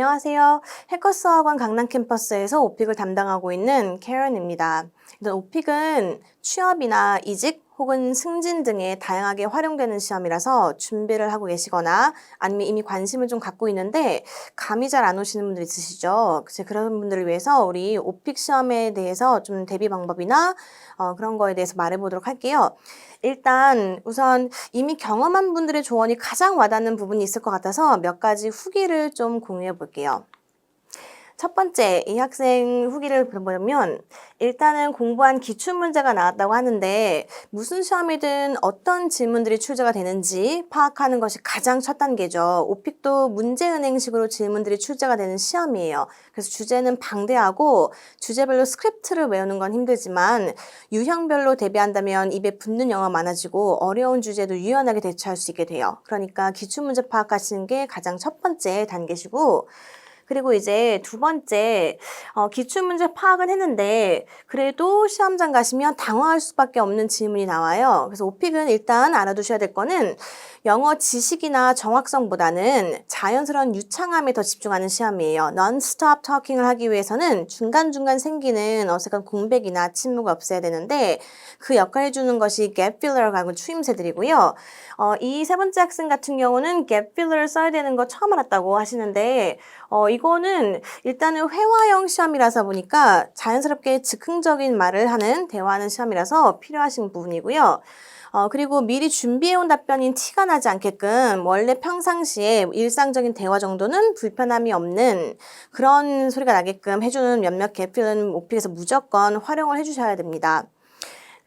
안녕하세요. 해커스 학원 강남 캠퍼스에서 오픽을 담당하고 있는 캐런입니다. 오픽은 취업이나 이직 혹은 승진 등에 다양하게 활용되는 시험이라서 준비를 하고 계시거나 아니면 이미 관심을 좀 갖고 있는데 감이 잘 안 오시는 분들 있으시죠? 그런 분들을 위해서 우리 오픽 시험에 대해서 좀 대비 방법이나 어, 그런 거에 대해서 말해보도록 할게요. 일단 우선 이미 경험한 분들의 조언이 가장 와닿는 부분이 있을 것 같아서 몇 가지 후기를 좀 공유해 볼게요. 첫 번째, 이 학생 후기를 보면 일단은 공부한 기출 문제가 나왔다고 하는데 무슨 시험이든 어떤 질문들이 출제가 되는지 파악하는 것이 가장 첫 단계죠. 오픽도 문제은행식으로 질문들이 출제가 되는 시험이에요. 그래서 주제는 방대하고 주제별로 스크립트를 외우는 건 힘들지만 유형별로 대비한다면 입에 붙는 영어 많아지고 어려운 주제도 유연하게 대처할 수 있게 돼요. 그러니까 기출 문제 파악하시는 게 가장 첫 번째 단계시고 그리고 이제 두 번째, 어, 기출문제 파악은 했는데, 그래도 시험장 가시면 당황할 수밖에 없는 질문이 나와요. 그래서 오픽은 일단 알아두셔야 될 거는 영어 지식이나 정확성보다는 자연스러운 유창함에 더 집중하는 시험이에요. non-stop talking을 하기 위해서는 중간중간 생기는 어색한 공백이나 침묵을 없애야 되는데 그 역할을 해주는 것이 gap filler하고 추임새들이고요. 어, 이 세 번째 학생 같은 경우는 gap filler를 써야 되는 거 처음 알았다고 하시는데 어, 이 거는 일단은 회화형 시험이라서 보니까 자연스럽게 즉흥적인 말을 하는 대화하는 시험이라서 필요하신 부분이고요. 어, 그리고 미리 준비해온 답변인 티가 나지 않게끔 원래 평상시에 일상적인 대화 정도는 불편함이 없는 그런 소리가 나게끔 해주는 몇몇 개필은 오픽에서 무조건 활용을 해주셔야 됩니다.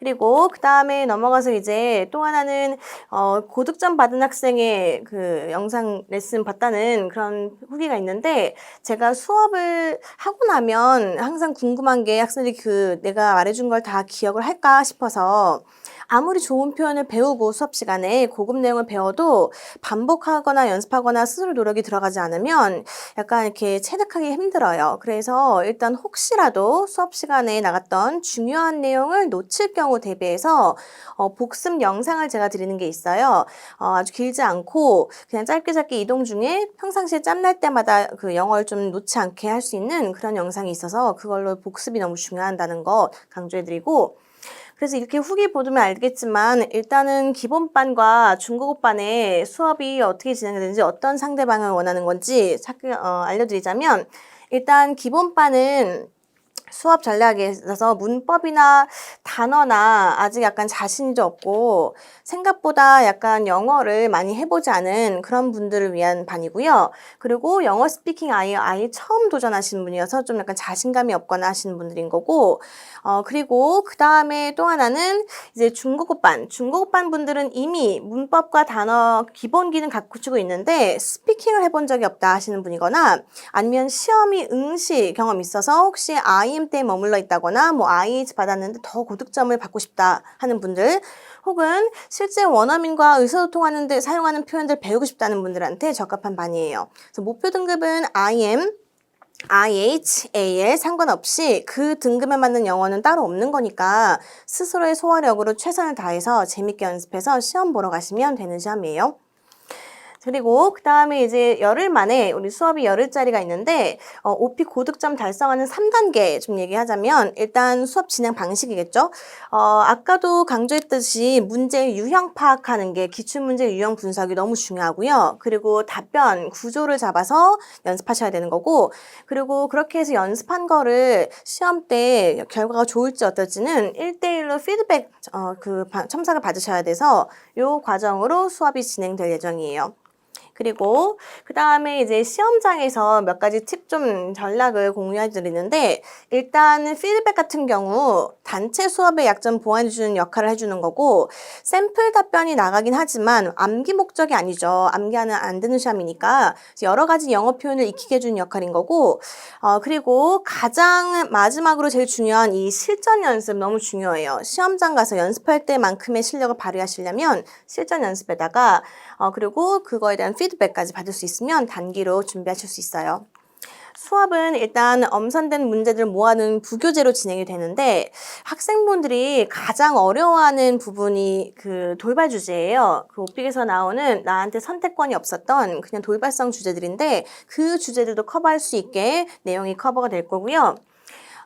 그리고 그 다음에 넘어가서 이제 또 하나는 어, 고득점 받은 학생의 그 영상 레슨 봤다는 그런 후기가 있는데 제가 수업을 하고 나면 항상 궁금한 게 학생들이 그 내가 말해준 걸 다 기억을 할까 싶어서 아무리 좋은 표현을 배우고 수업 시간에 고급 내용을 배워도 반복하거나 연습하거나 스스로 노력이 들어가지 않으면 약간 이렇게 체득하기 힘들어요. 그래서 일단 혹시라도 수업 시간에 나갔던 중요한 내용을 놓칠 경우 대비해서 어, 복습 영상을 제가 드리는 게 있어요. 어, 아주 길지 않고 그냥 짧게 짧게 이동 중에 평상시에 짬날 때마다 그 영어를 좀 놓지 않게 할 수 있는 그런 영상이 있어서 그걸로 복습이 너무 중요하다는 거 강조해드리고 그래서 이렇게 후기 보면 알겠지만 일단은 기본반과 중국어반의 수업이 어떻게 진행되는지 어떤 상대방을 원하는 건지 어, 알려드리자면 일단 기본반은 수업 전략에 있어서 문법이나 단어나 아직 약간 자신이 좀 없고 생각보다 약간 영어를 많이 해보지 않은 그런 분들을 위한 반이고요. 그리고 영어 스피킹 아예 아예 처음 도전하시는 분이어서 좀 약간 자신감이 없거나 하시는 분들인 거고 어 그리고 그 다음에 또 하나는 이제 중국어반 중국어반 분들은 이미 문법과 단어 기본기는 갖추고 있는데 스피킹을 해본 적이 없다 하시는 분이거나 아니면 시험이 응시 경험 있어서 혹시 때 머물러 있다거나 뭐 IH 받았는데 더 고득점을 받고 싶다 하는 분들 혹은 실제 원어민과 의사소통하는 데 사용하는 표현들 배우고 싶다는 분들한테 적합한 반이에요. 그래서 목표 등급은 IM IH, AL 상관없이 그 등급에 맞는 영어는 따로 없는 거니까 스스로의 소화력으로 최선을 다해서 재밌게 연습해서 시험 보러 가시면 되는 시험이에요. 그리고 그 다음에 이제 열흘 만에 우리 수업이 열흘짜리가 있는데 어, OP 고득점 달성하는 3단계 좀 얘기하자면 일단 수업 진행 방식이겠죠. 어, 아까도 강조했듯이 문제 유형 파악하는 게 기출문제 유형 분석이 너무 중요하고요. 그리고 답변 구조를 잡아서 연습하셔야 되는 거고 그리고 그렇게 해서 연습한 거를 시험 때 결과가 좋을지 어떨지는 1대1로 피드백 어, 그 첨삭을 받으셔야 돼서 요 과정으로 수업이 진행될 예정이에요. 그리고 그 다음에 이제 시험장에서 몇 가지 팁 좀 전략을 공유해 드리는데 일단 피드백 같은 경우 단체 수업의 약점 보완해 주는 역할을 해주는 거고 샘플 답변이 나가긴 하지만 암기 목적이 아니죠. 암기하는 안 되는 시험이니까 여러 가지 영어 표현을 익히게 해주는 역할인 거고 어, 그리고 가장 마지막으로 제일 중요한 이 실전 연습 너무 중요해요. 시험장 가서 연습할 때만큼의 실력을 발휘하시려면 실전 연습에다가 어, 그리고 그거에 대한 피드백까지 받을 수 있으면 단기로 준비하실 수 있어요. 수업은 일단 엄선된 문제들 모아놓은 부교재로 진행이 되는데 학생분들이 가장 어려워하는 부분이 그 돌발 주제예요. 그 오픽에서 나오는 나한테 선택권이 없었던 그냥 돌발성 주제들인데 그 주제들도 커버할 수 있게 내용이 커버가 될 거고요.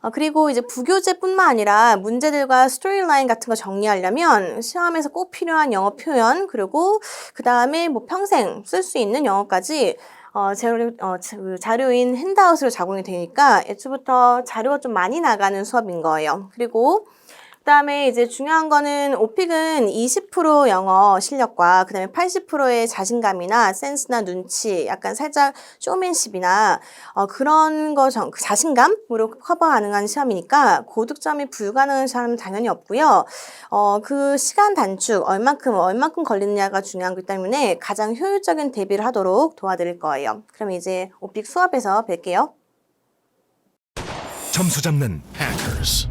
어, 그리고 이제 부교재뿐만 아니라 문제들과 스토리라인 같은 거 정리하려면 시험에서 꼭 필요한 영어 표현 그리고 그 다음에 뭐 평생 쓸 수 있는 영어까지 어, 자료, 어, 자- 그 자료인 핸드아웃으로 작용이 되니까 애초부터 자료가 좀 많이 나가는 수업인 거예요. 그리고 그다음에 이제 중요한 거는 오픽은 20% 영어 실력과 그다음에 80%의 자신감이나 센스나 눈치, 약간 살짝 쇼맨십이나 어, 그런 거 정, 그 자신감으로 커버 가능한 시험이니까 고득점이 불가능한 사람은 당연히 없고요. 어, 그 시간 단축 얼만큼 얼만큼 걸리느냐가 중요한 거기 때문에 가장 효율적인 대비를 하도록 도와드릴 거예요. 그럼 이제 오픽 수업에서 뵐게요. 점수 잡는 Hackers.